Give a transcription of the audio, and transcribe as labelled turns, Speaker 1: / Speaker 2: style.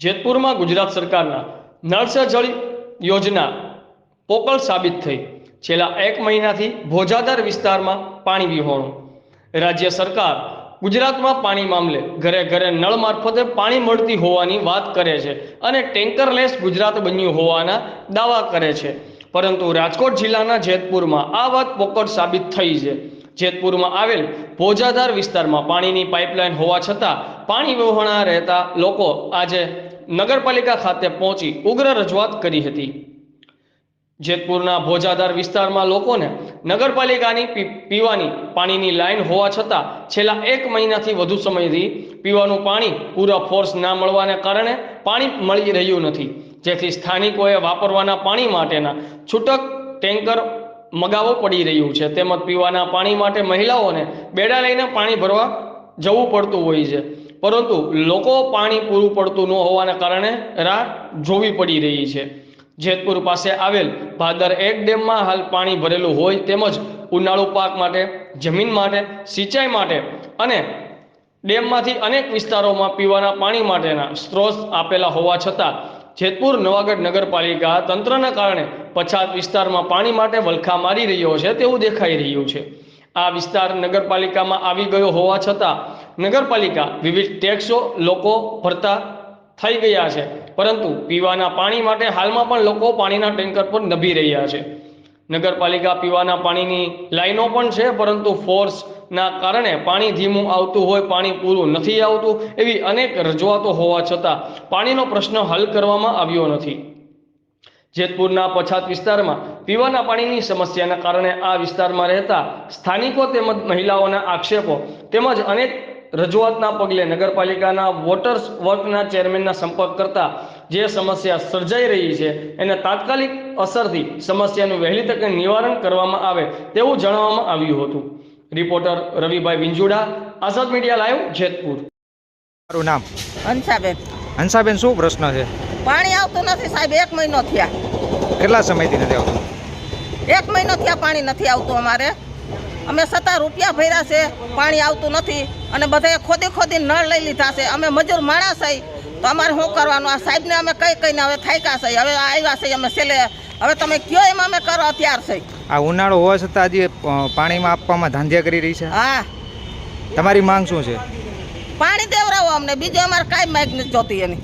Speaker 1: જેતપુરમાં ગુજરાત સરકારના નળ સે જળ યોજના પોકળ સાબિત થઈ. છેલ્લા એક મહિનાથી ભોજાદાર વિસ્તારમાં પાણી વિહોણું. રાજ્ય સરકાર ગુજરાતમાં પાણી મામલે ઘરે ઘરે નળ મારફતે પાણી મળતી હોવાની વાત કરે છે અને ટેન્કરલેસ ગુજરાત બન્યું હોવાના દાવા કરે છે. પરંતુ રાજકોટ જિલ્લાના જેતપુરમાં આ વાત પોકળ સાબિત થઈ છે. જેતપુરમાં આવેલ ભોજાદાર વિસ્તારમાં પાણીની પાઇપલાઇન હોવા છતાં પાણી વહોણા રહેતા લોકો આજે નગરપાલિકા ખાતે પહોંચી ઉગ્ર રજૂઆત કરી હતી. જેતપુરના ભોજાદાર વિસ્તારમાં લોકોને નગરપાલિકાની પીવાની પાણીની લાઈન હોવા છતાં છેલ્લા એક મહિનાથી વધુ સમયથી પીવાનું પાણી પૂરા ફોર્સ ના મળવાને કારણે પાણી મળી રહ્યું નથી. જેથી સ્થાનિકોએ વાપરવાના પાણી માટેના છૂટક ટેન્કર મગાવવો પડી રહ્યું છે. તેમજ પીવાના પાણી માટે મહિલાઓને બેડા લઈને પાણી ભરવા જવું પડતું હોય છે. પરંતુ લોકો પાણી પૂરું પડતું ન હોવાને કારણે રાહ જોવી પડી રહી છે. જેતપુર પાસે આવેલ ભાદર એક ડેમમાં હાલ પાણી ભરેલું હોય તેમજ ઉનાળુ પાક માટે, જમીન માટે, સિંચાઈ માટે અને ડેમમાંથી અનેક વિસ્તારોમાં પીવાના પાણી માટેના સ્ત્રોત આપેલા હોવા છતાં, જેતપુર નવાગઢ નગરપાલિકા તંત્રના કારણે પછાત વિસ્તારમાં પાણી માટે વલખા મારી રહ્યો છે તેવું દેખાઈ રહ્યું છે. આ વિસ્તાર નગરપાલિકામાં આવી ગયો હોવા છતાં નગરપાલિકા વિવિધ ટેક્સો લોકો ભરતા થઈ ગયા છે. પરંતુ પીવાના પાણી માટે હાલમાં પણ લોકો પાણીના ટેન્કર પર નભી રહ્યા છે. નગરપાલિકા પીવાના પાણીની લાઈનો પણ છે, પરંતુ ફોર્સના કારણે પાણી ધીમું આવતું હોય, પાણી પૂરું નથી આવતું એવી અનેક રજૂઆતો હોવા છતાં પાણીનો પ્રશ્ન હલ કરવામાં આવ્યો નથી. જેતપુરના પછાત વિસ્તારમાં પીવાના પાણીની સમસ્યાના કારણે આ વિસ્તારમાં રહેતા સ્થાનિકો તેમજ મહિલાઓના આક્ષેપો તેમજ અનેક રજૂઆતના પગલે નગરપાલિકાના વોટર્સ વર્કના ચેરમેનના સંપર્ક કરતા જે સમસ્યા સર્જાઈ રહી છે એને તાત્કાલિક અસરથી સમસ્યાનું વહેલી તકે નિવારણ કરવામાં આવે તેવું જણાવવામાં આવ્યું હતું. Reporter Ravibhai Vinjuda Azad media live Jetpur.
Speaker 2: મારું નામ?
Speaker 3: હંસાબેન.
Speaker 2: હંસાબેન શું પ્રશ્ન છે?
Speaker 3: પાણી આવતું નથી સાહેબ એક મહિનો થયા.
Speaker 2: કેટલા સમયથી નથી આવતું?
Speaker 3: એક મહિનો થયા પાણી નથી આવતું અમારે. અમે સત્તા રૂપિયા ભર્યા છે પાણી આવતું નથી અને બધાએ ખોદી ખોદી નળ લઈ લીધા છે. અમે મજૂર માણસ છે. તો અમારે શું કરવાનું? આ સાહેબને અમે કઈ કઈને હવે થાક્યા છે. હવે આવ્યા છે અમે છેલ્લે. હવે તમે કયો એમ અમે કરો અત્યાર છે.
Speaker 2: આ ઉનાળો હોવા છતાં હજી પાણીમાં આપવામાં ધાંધિયા કરી રહી છે?
Speaker 3: હા.
Speaker 2: તમારી માંગ શું છે?
Speaker 3: પાણી દેવરાવો અમને. બીજું અમારે કાંઈ માગ નથી જોતી એની.